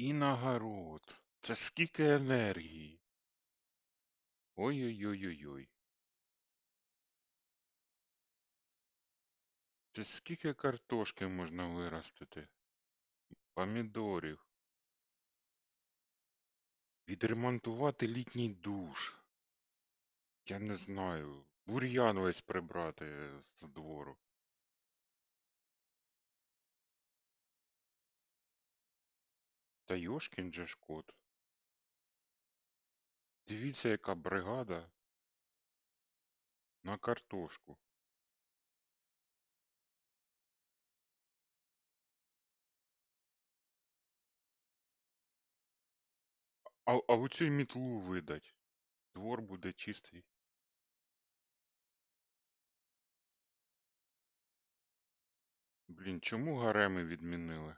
І на город. Це скільки енергії. Ой-ой-ой-ой-ой. Це скільки картошки можна виростити? Помідорів. Відремонтувати літній душ. Я не знаю. Бур'ян весь прибрати з двору. Та йошкін же ж кот. Дивіться, яка бригада на картошку. А, а оцю мітлу видать. Двор буде чистий. Блін, чому гареми відмінили?